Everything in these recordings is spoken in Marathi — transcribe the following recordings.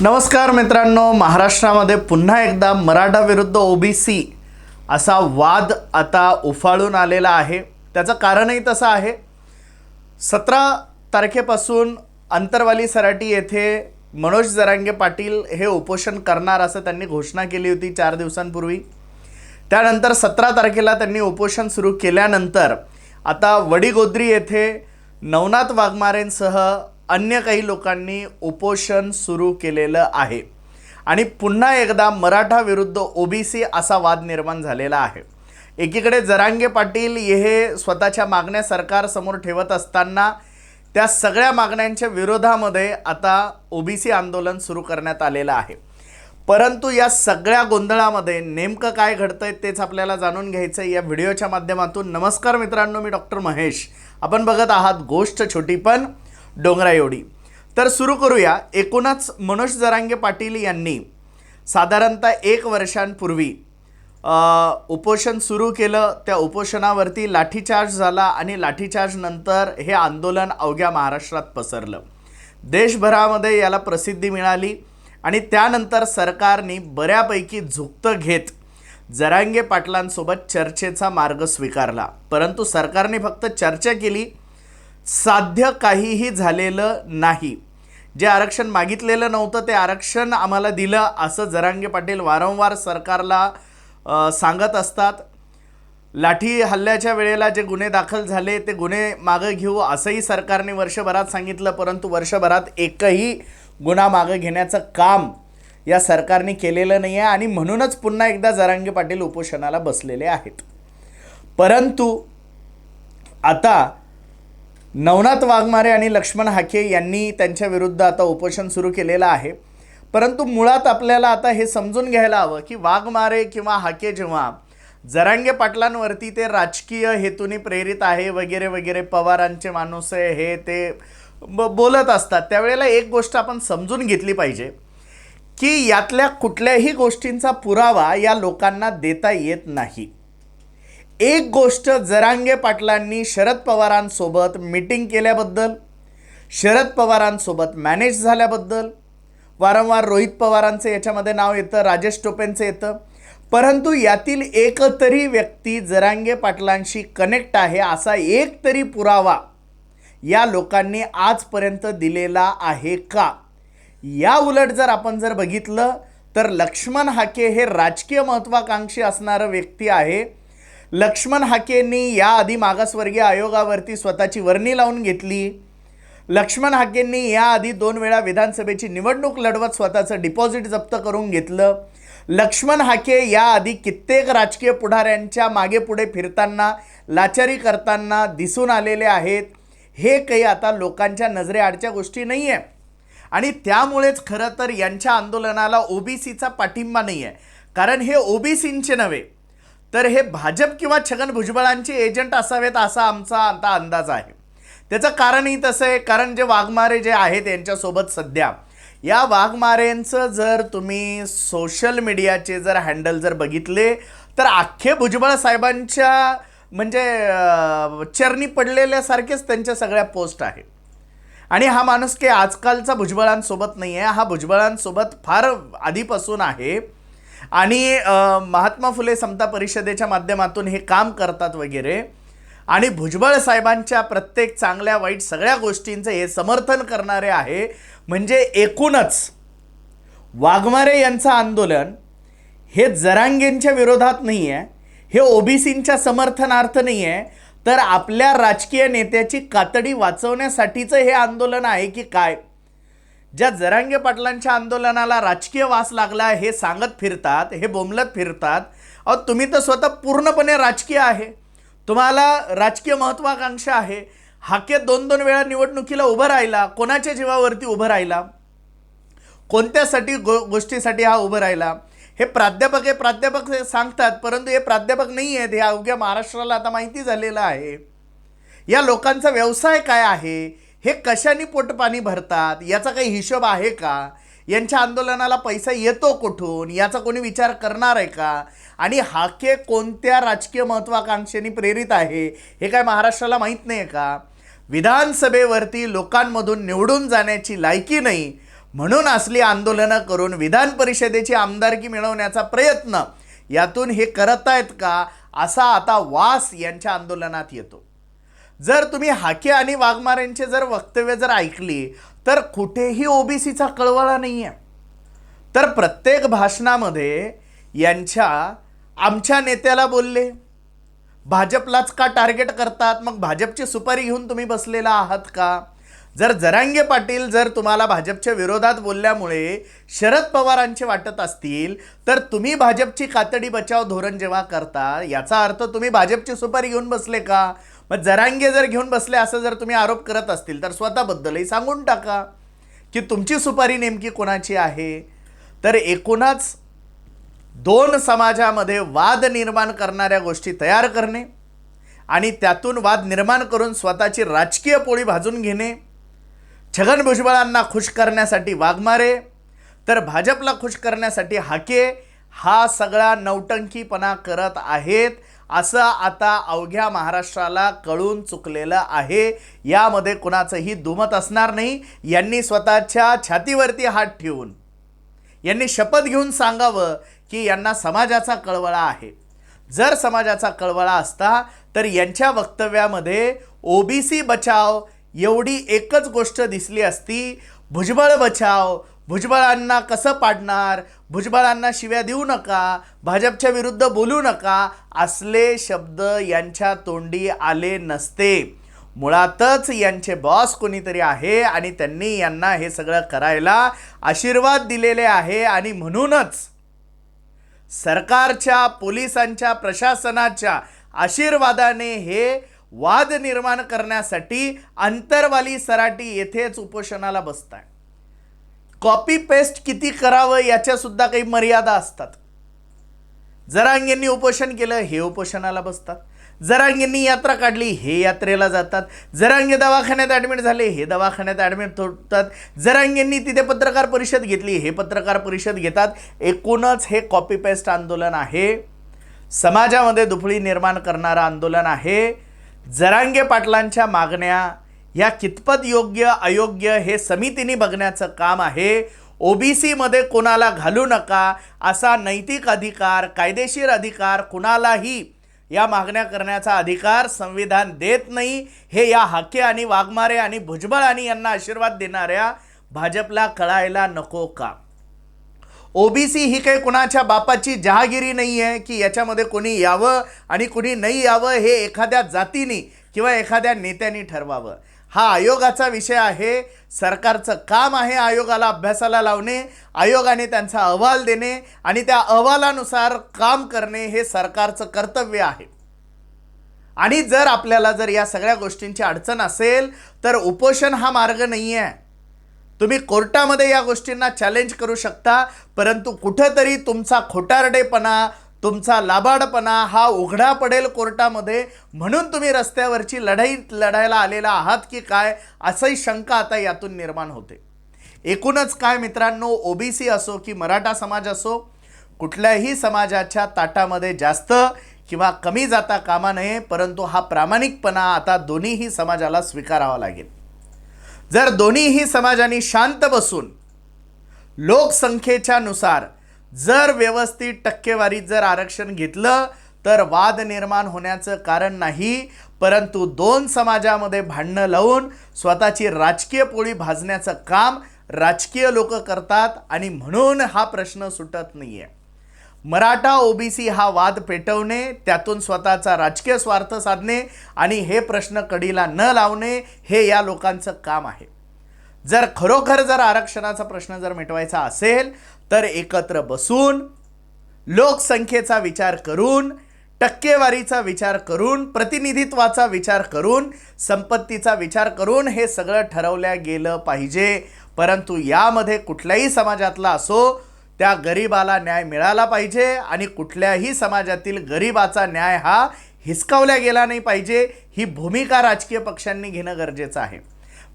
नमस्कार मित्रांनो महाराष्ट्रामध्ये पुन्हा एकदा मराठा विरुद्ध ओबीसी असा वाद आता उफाळून आलेला आहे. त्याचं कारणही तसं आहे. सतरा तारखेपासून अंतरवाली सराटी येथे मनोज जरांगे पाटील हे उपोषण करणार असं त्यांनी घोषणा केली होती चार दिवसांपूर्वी. त्यानंतर सतरा तारखेला त्यांनी उपोषण सुरू केल्यानंतर आता वडीगोद्री येथे नवनाथ वाघमारेंसह अन्य काही लोकांनी उपोषण सुरू केलेलं आहे. आणि पुन्हा एकदा मराठा विरुद्ध ओबीसी असा वाद निर्माण झालेला आहे. एकीकडे जरांगे पाटील हे स्वतःच्या मागण्या सरकारसमोर ठेवत असताना त्या सगळ्या मागण्यांच्या विरोधामध्ये आता ओबीसी आंदोलन सुरू करण्यात आलेलं आहे. परंतु या सगळ्या गोंधळामध्ये नेमकं काय घडतंय तेच आपल्याला जाणून घ्यायचं आहे या व्हिडिओच्या माध्यमातून. नमस्कार मित्रांनो मी डॉक्टर महेश. आपण बघत आहात गोष्ट छोटी पण डोंगरा एवढी तर सुरू करूया एकूणच मनोज जरांगे पाटील यांनी साधारणतः एक वर्षांपूर्वी उपोषण सुरू केलं. त्या उपोषणावरती लाठीचार्ज झाला आणि लाठीचार्ज नंतर हे आंदोलन अवघ्या महाराष्ट्रात पसरलं. देशभरामध्ये याला प्रसिद्धी मिळाली आणि त्यानंतर सरकारने बऱ्यापैकी झुकतं घेत जरांगे पाटलांसोबत चर्चेचा मार्ग स्वीकारला. परंतु सरकारने फक्त चर्चा केली साध्य काहीही झालेलं नाही. जे आरक्षण मागितलेलं नव्हतं ते आरक्षण आम्हाला दिलं असं जरांगे पाटील वारंवार सरकारला सांगत असतात. लाठी हल्ल्याच्या वेळेला जे गुन्हे दाखल झाले ते गुन्हे मागं घेऊ असंही सरकारने वर्षभरात सांगितलं परंतु वर्षभरात एकही गुन्हा मागं घेण्याचं काम या सरकारने केलेलं नाही आहे आणि म्हणूनच पुन्हा एकदा जरांगे पाटील उपोषणाला बसलेले आहेत. परंतु आता नवनाथ वाघमारे आणि लक्ष्मण हाके यांनी त्यांच्या विरुद्ध आता उपोषण सुरू केलेलं आहे. परंतु मुळात आपल्याला आता हे समजून घ्यायला हवं की वाघमारे किंवा हाके जेव्हा जरांगे पाटलांवरती ते राजकीय हेतूने प्रेरित आहे वगैरे वगैरे पवारांचे माणूस आहे हे ते ब बोलत असतात त्यावेळेला एक गोष्ट आपण समजून घेतली पाहिजे की यातल्या कुठल्याही गोष्टींचा पुरावा या लोकांना देता येत नाही. एक गोष्ट जरांगे पाटलांनी शरद पवारांसोबत मीटिंग केल्याबद्दल शरद पवारांसोबत मॅनेज झाल्याबद्दल वारंवार रोहित पवारांचं याच्यामध्ये नाव येतं राजेश टोपेंचं येतं परंतु यातील एक तरी व्यक्ती जरांगे पाटलांशी कनेक्ट आहे असा एक तरी पुरावा या लोकांनी आजपर्यंत दिलेला आहे का? या उलट जर आपण जर बघितलं तर लक्ष्मण हाके हे राजकीय महत्त्वाकांक्षी असणारं व्यक्ती आहे. लक्ष्मण हाकेंनी याआधी मागासवर्गीय आयोगावरती स्वतःची वर्णी लावून घेतली. लक्ष्मण हाकेंनी याआधी दोन वेळा विधानसभेची निवडणूक लढवत स्वतःचं डिपॉझिट जप्त करून घेतलं. लक्ष्मण हाके याआधी कित्येक राजकीय पुढाऱ्यांच्या मागे पुढे फिरताना लाचारी करताना दिसून आलेले आहेत. हे काही आता लोकांच्या नजरेआडच्या गोष्टी नाही आहे आणि त्यामुळेच खरं तर यांच्या आंदोलनाला ओबीसीचा पाठिंबा नाही आहे कारण हे ओबीसींचे नव्हे. तर हे भाजप किंवा छगन भुजबळांचे एजंट असावेत असा आमचा आता अंदाज आहे. त्याचं कारणही तसं आहे कारण जे वाघमारे जे आहेत यांच्यासोबत सध्या या वाघमारेंचं जर तुम्ही सोशल मीडियाचे जर हँडल जर बघितले तर अख्खे भुजबळ साहेबांच्या म्हणजे चरणी पडलेल्यासारखेच त्यांच्या सगळ्या पोस्ट आहे. आणि हा माणूस काही आजकालचा भुजबळांसोबत नाही आहे हा भुजबळांसोबत फार आधीपासून आहे. आणि महात्मा फुले समता परिषदेच्या माध्यमातून हे काम करतात वगैरे. आणि भुजबळ साहेबांच्या प्रत्येक चांगल्या वाईट सगळ्या गोष्टींचं हे समर्थन करणारे आहे. म्हणजे एकूणच वाघमारे यांचं आंदोलन हे जरांगेंच्या विरोधात नाही आहे हे ओबीसींच्या समर्थनार्थ नाही आहे तर आपल्या राजकीय नेत्याची कातडी वाचवण्यासाठीचं हे आंदोलन आहे की काय? ज्या जरांगे पाटलांच्या आंदोलनाला राजकीय वास लागला हे सांगत फिरतात हे बोंबलत फिरतात अहो तुम्ही तर स्वतः पूर्णपणे राजकीय आहे. तुम्हाला राजकीय महत्त्वाकांक्षा आहे. हाके दोन दोन वेळा निवडणुकीला उभं राहिला कोणाच्या जीवावरती उभं राहिला? कोणत्यासाठी गो गोष्टीसाठी हा उभं राहिला? हे प्राध्यापक हे प्राध्यापक सांगतात परंतु हे प्राध्यापक नाही आहेत हे अवघ्या महाराष्ट्राला आता माहिती झालेलं आहे. या लोकांचा व्यवसाय काय आहे? हे कशाने पोटपाणी भरतात? याचा काही हिशोब आहे का? यांच्या आंदोलनाला पैसा येतो कुठून? याचा कोणी विचार करणार आहे का? आणि हाके कोणत्या राजकीय महत्त्वाकांक्षेने प्रेरित आहे? हे काय महाराष्ट्राला माहीत नाही आहे का? विधानसभेवरती लोकांमधून निवडून जाण्याची लायकी नाही. म्हणून असली आंदोलनं करून विधान परिषदेची आमदारकी मिळवण्याचा प्रयत्न यातून हे करत आहेत का? असा आता वास यांच्या आंदोलनात येतो. जर तुम्ही हाके आणि वाघमारेंचे जर वक्तव्य जर ऐकली तर कुठेही ओबीसीचा कळवळा नाही आहे तर प्रत्येक भाषणामध्ये यांच्या आमच्या नेत्याला बोलले. भाजपलाच का टार्गेट करतात? मग भाजपची सुपारी घेऊन तुम्ही बसलेला आहात का? जर जरांगे पाटील जर तुम्हाला भाजपच्या विरोधात बोलल्यामुळे शरद पवारांचे वाटत असतील तर तुम्ही भाजपची कातडी बचाव धोरण जेव्हा करता याचा अर्थ तुम्ही भाजपची सुपारी घेऊन बसले का? मग जरांगे जर घेऊन बसले असं जर तुम्ही आरोप करत असतील तर स्वतःबद्दलही सांगून टाका की तुमची सुपारी नेमकी कोणाची आहे? तर एकूणच दोन समाजामध्ये वाद निर्माण करणाऱ्या गोष्टी तयार करणे आणि त्यातून वाद निर्माण करून स्वतःची राजकीय पोळी भाजून घेणे छगन भुजबळांना खुश करण्यासाठी वाघमारे तर भाजपला खुश करण्यासाठी हाके हा सगळा नौटंकीपणा करत आहेत असं आता अवघ्या महाराष्ट्राला कळून चुकलेलं आहे. यामध्ये कुणाचंही दुमत असणार नाही. यांनी स्वतःच्या छातीवरती हात ठेवून यांनी शपथ घेऊन सांगावं की यांना समाजाचा कळवळा आहे. जर समाजाचा कळवळा असता तर यांच्या वक्तव्यामध्ये ओबीसी बचाव एवढी एकच गोष्ट दिसली असती. भुजबळ बचाव भुजबळांना कसं पाडणार? भुजबळांना शिव्या देऊ नका? भाजपच्या विरुद्ध बोलू नका? असले शब्द यांच्या तोंडी आले नसते. मुळातच यांचे बॉस कोणीतरी आहे आणि त्यांनी यांना हे सगळं करायला आशीर्वाद दिलेले आहे आणि म्हणूनच सरकारच्या पोलिसांच्या प्रशासनाच्या आशीर्वादाने हे वाद निर्माण करण्यासाठी अंतरवाली सराटी येथेच उपोषणाला बसताय कॉपी पेस्ट किती करावं याच्यासुद्धा काही मर्यादा असतात. जरांगेंनी उपोषण केलं हे उपोषणाला बसतात. जरांगेंनी यात्रा काढली हे यात्रेला जातात. जरांगे दवाखान्यात ॲडमिट झाले हे दवाखान्यात ॲडमिट होतात. जरांगेंनी तिथे पत्रकार परिषद घेतली हे पत्रकार परिषद घेतात. एकूणच हे कॉपी पेस्ट आंदोलन आहे. समाजामध्ये दुफळी निर्माण करणारं आंदोलन आहे. जरांगे पाटलांच्या मागण्या या कितपत योग्य अयोग्य हे समितीने बघण्याचं काम आहे. ओबीसीमध्ये कोणाला घालू नका असा नैतिक अधिकार कायदेशीर अधिकार कुणालाही या मागण्या करण्याचा अधिकार संविधान देत नाही. हे या हाके आणि वाघमारे आणि भुजबळ आणि यांना आशीर्वाद देणाऱ्या भाजपला कळायला नको का? ओबीसी ही काही कुणाच्या बापाची जहागिरी नाही आहे की याच्यामध्ये कोणी यावं आणि कोणी नाही यावं हे एखाद्या जातीने किंवा एखाद्या नेत्याने ठरवावं. हा आयोगाचा विषय आहे. सरकारचं काम आहे आयोगाला अभ्यासाला लावणे आयोगाने त्यांचा अहवाल देणे आणि त्या अहवालानुसार काम करणे हे सरकारचं कर्तव्य आहे. आणि जर आपल्याला जर या सगळ्या गोष्टींची अडचण असेल तर उपोषण हा मार्ग नाही आहे तुम्ही कोर्टामध्ये या गोष्टींना चॅलेंज करू शकता परंतु कुठंतरी तुमचा खोटारडेपणा तुमचा लाबाडपणा हा उघडा पडेल कोर्टामध्ये. म्हणून तुम्ही रस्त्यावरची लढाई लढायला आलेला आहात की काय? असंही शंका आता यातून निर्माण होते. एकूणच काय मित्रांनो ओबीसी असो की मराठा समाज असो कुठल्याही समाजाच्या ताटामध्ये जास्त किंवा कमी जाता कामा नये परंतु हा प्रामाणिकपणा आता दोन्हीही समाजाला स्वीकारावा लागेल. जर दोन्हीही समाजांनी शांत बसून लोकसंख्येच्या नुसार जर व्यवस्थित टक्केवारीत जर आरक्षण घेतलं तर वाद निर्माण होण्याचं कारण नाही परंतु दोन समाजामध्ये भांडणं लावून स्वतःची राजकीय पोळी भाजण्याचं काम राजकीय लोक करतात आणि म्हणून हा प्रश्न सुटत नाही आहे मराठा ओबीसी हा वाद पेटवणे त्यातून स्वतःचा राजकीय स्वार्थ साधणे आणि हे प्रश्न कडीला न लावणे हे या लोकांचं काम आहे. जर खरोखर जर आरक्षणाचा प्रश्न जर मिटवायचा असेल तर एकत्र बसून लोकसंख्येचा विचार करून टक्केवारीचा विचार करून प्रतिनिधित्वाचा विचार करून संपत्तीचा विचार करून हे सगळं ठरवल्या गेलं पाहिजे. परंतु यामध्ये कुठल्याही समाजातला असो त्या गरिबाला न्याय मिळाला पाहिजे आणि कुठल्याही समाजातील गरिबाचा न्याय हा हिसकावल्या गेला नाही पाहिजे. ही भूमिका राजकीय पक्षांनी घेणं गरजेचं आहे.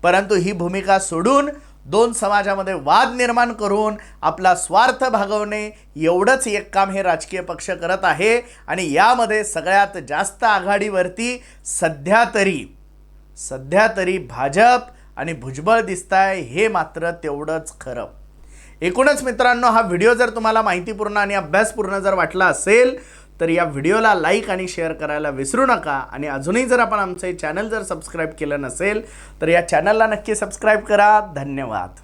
परंतु ही भूमिका सोडून दोन समाजामध्ये वाद निर्माण करून आपला स्वार्थ भागवणे एवढंच एक काम हे राजकीय पक्ष करत आहे. आणि यामध्ये सगळ्यात जास्त आघाडीवरती सध्या तरी सध्या तरी भाजप आणि भुजबळ दिसत आहे हे मात्र तेवढंच खरं. एकूणच मित्रांनो हा व्हिडिओ जर तुम्हाला माहितीपूर्ण आणि अभ्यासपूर्ण जर वाटला असेल तर या व्हिडिओला लाईक आणि शेअर करायला विसरू नका. आणि अजूनही जर आपण आमचं चॅनल जर सबस्क्राईब केलं नसेल तर या चॅनलला नक्की सबस्क्राईब करा. धन्यवाद.